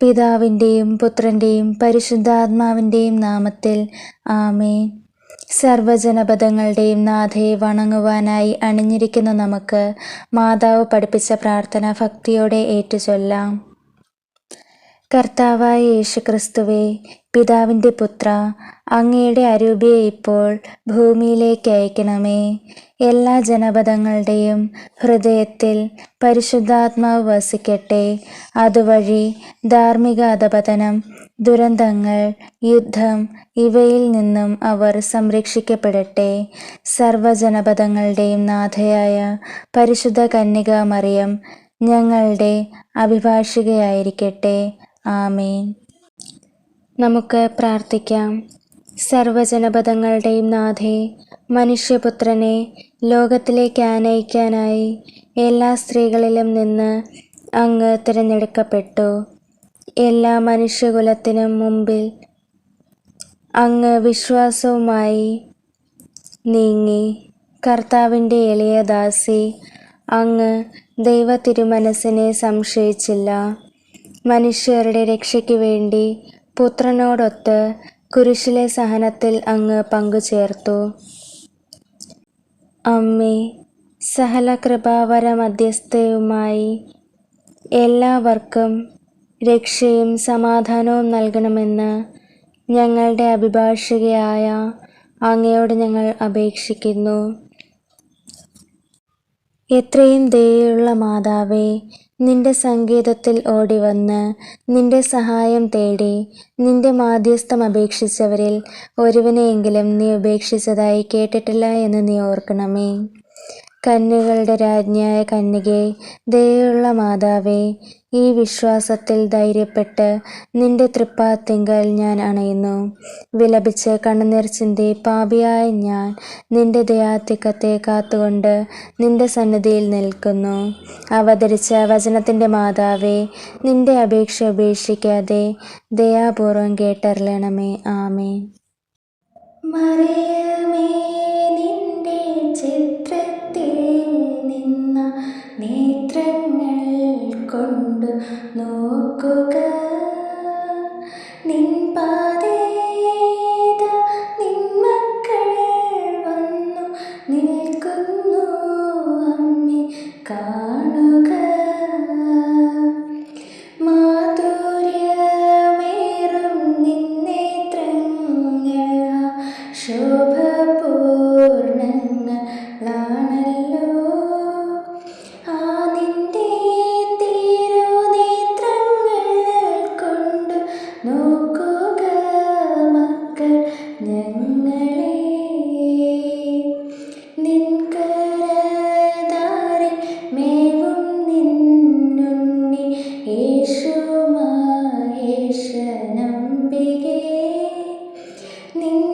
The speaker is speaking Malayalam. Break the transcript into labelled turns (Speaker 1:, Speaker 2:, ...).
Speaker 1: പിതാവിന്റെയും പുത്രന്റെയും പരിശുദ്ധാത്മാവിന്റെയും നാമത്തിൽ ആമേ സർവജനപദങ്ങളുടെയും നാഥയെ വണങ്ങുവാനായി അണിഞ്ഞിരിക്കുന്ന നമുക്ക് മാതാവ് പഠിപ്പിച്ച പ്രാർത്ഥന ഭക്തിയോടെ ഏറ്റുചൊല്ലാം. കർത്താവായ യേശുക്രിസ്തുവേ പിതാവിന്റെ പുത്ര അങ്ങയുടെ അരൂപിയെ ഇപ്പോൾ ഭൂമിയിലേക്ക് അയക്കണമേ. എല്ലാ ജനപദങ്ങളുടെയും ഹൃദയത്തിൽ പരിശുദ്ധാത്മാവ് വസിക്കട്ടെ. അതുവഴി ധാർമ്മിക അധപതനം ദുരന്തങ്ങൾ യുദ്ധം ഇവയിൽ നിന്നും അവർ സംരക്ഷിക്കപ്പെടട്ടെ. സർവജനപദങ്ങളുടെയും നാഥയായ പരിശുദ്ധ കന്യക മറിയം ഞങ്ങളുടെ അഭിഭാഷികയായിരിക്കട്ടെ. ആമേൻ. നമുക്ക് പ്രാർത്ഥിക്കാം. സർവജനപദങ്ങളുടെയും നാഥേ മനുഷ്യപുത്രനെ ലോകത്തിലേക്ക് ആനയിക്കാനായി എല്ലാ സ്ത്രീകളിലും നിന്ന് അങ്ങ് തിരഞ്ഞെടുക്കപ്പെട്ടു. എല്ലാ മനുഷ്യകുലത്തിനും മുമ്പിൽ അങ്ങ് വിശ്വാസവുമായി നീങ്ങി. കർത്താവിന്റെ എളിയ ദാസി അങ്ങ് ദൈവ തിരുമനസ്സിനെ സംശയിച്ചില്ല. മനുഷ്യരുടെ രക്ഷയ്ക്ക് വേണ്ടി പുത്രനോടൊത്ത് കുരിശിലെ സഹനത്തിൽ അങ്ങ് പങ്കുചേർത്തു. അമ്മേ സഹല കൃപാവര മധ്യസ്ഥയുമായി എല്ലാവർക്കും രക്ഷയും സമാധാനവും നൽകണമെന്ന് ഞങ്ങളുടെ അഭിഭാഷകയായ അങ്ങയോട് ഞങ്ങൾ അപേക്ഷിക്കുന്നു. എത്രയും ദയുള്ള മാതാവേ നിന്റെ സംഗീതത്തിൽ ഓടിവന്ന് നിന്റെ സഹായം തേടി നിന്റെ മാധ്യസ്ഥം അപേക്ഷിച്ചവരിൽ ഒരുവനെയെങ്കിലും നീ ഉപേക്ഷിച്ചതായി കേട്ടിട്ടില്ല എന്ന് നീ ഓർക്കണമേ. കന്യകളുടെ രാജ്ഞിയായ കന്യകെ ദയുള്ള മാതാവേ ഈ വിശ്വാസത്തിൽ ധൈര്യപ്പെട്ട് നിന്റെ തൃപ്പാത്തിങ്കൽ ഞാൻ അണയുന്നു. വിലപിച്ച് കണ്ണുനീർ ചിന്തി പാപിയായ ഞാൻ നിന്റെ ദയാത്തിക്കത്തെ കാത്തുകൊണ്ട് നിന്റെ സന്നിധിയിൽ നിൽക്കുന്നു. അവതരിച്ച വചനത്തിന്റെ മാതാവേ നിന്റെ അപേക്ഷ ഉപേക്ഷിക്കാതെ ദയാപൂർവം കേട്ടറിയണമേ. ആമേ മറിയമേ നോക്കുക. നിൻ പാതേത നിൻ മക്കൾ വന്നു. നിൽക്കുന്നു നോക്കുക മക്കൾ ഞങ്ങളെ. നിൻകരതാരെ മേവും നിന്നുണ്ണി യേശു മഹേശനംബികേ നിൻ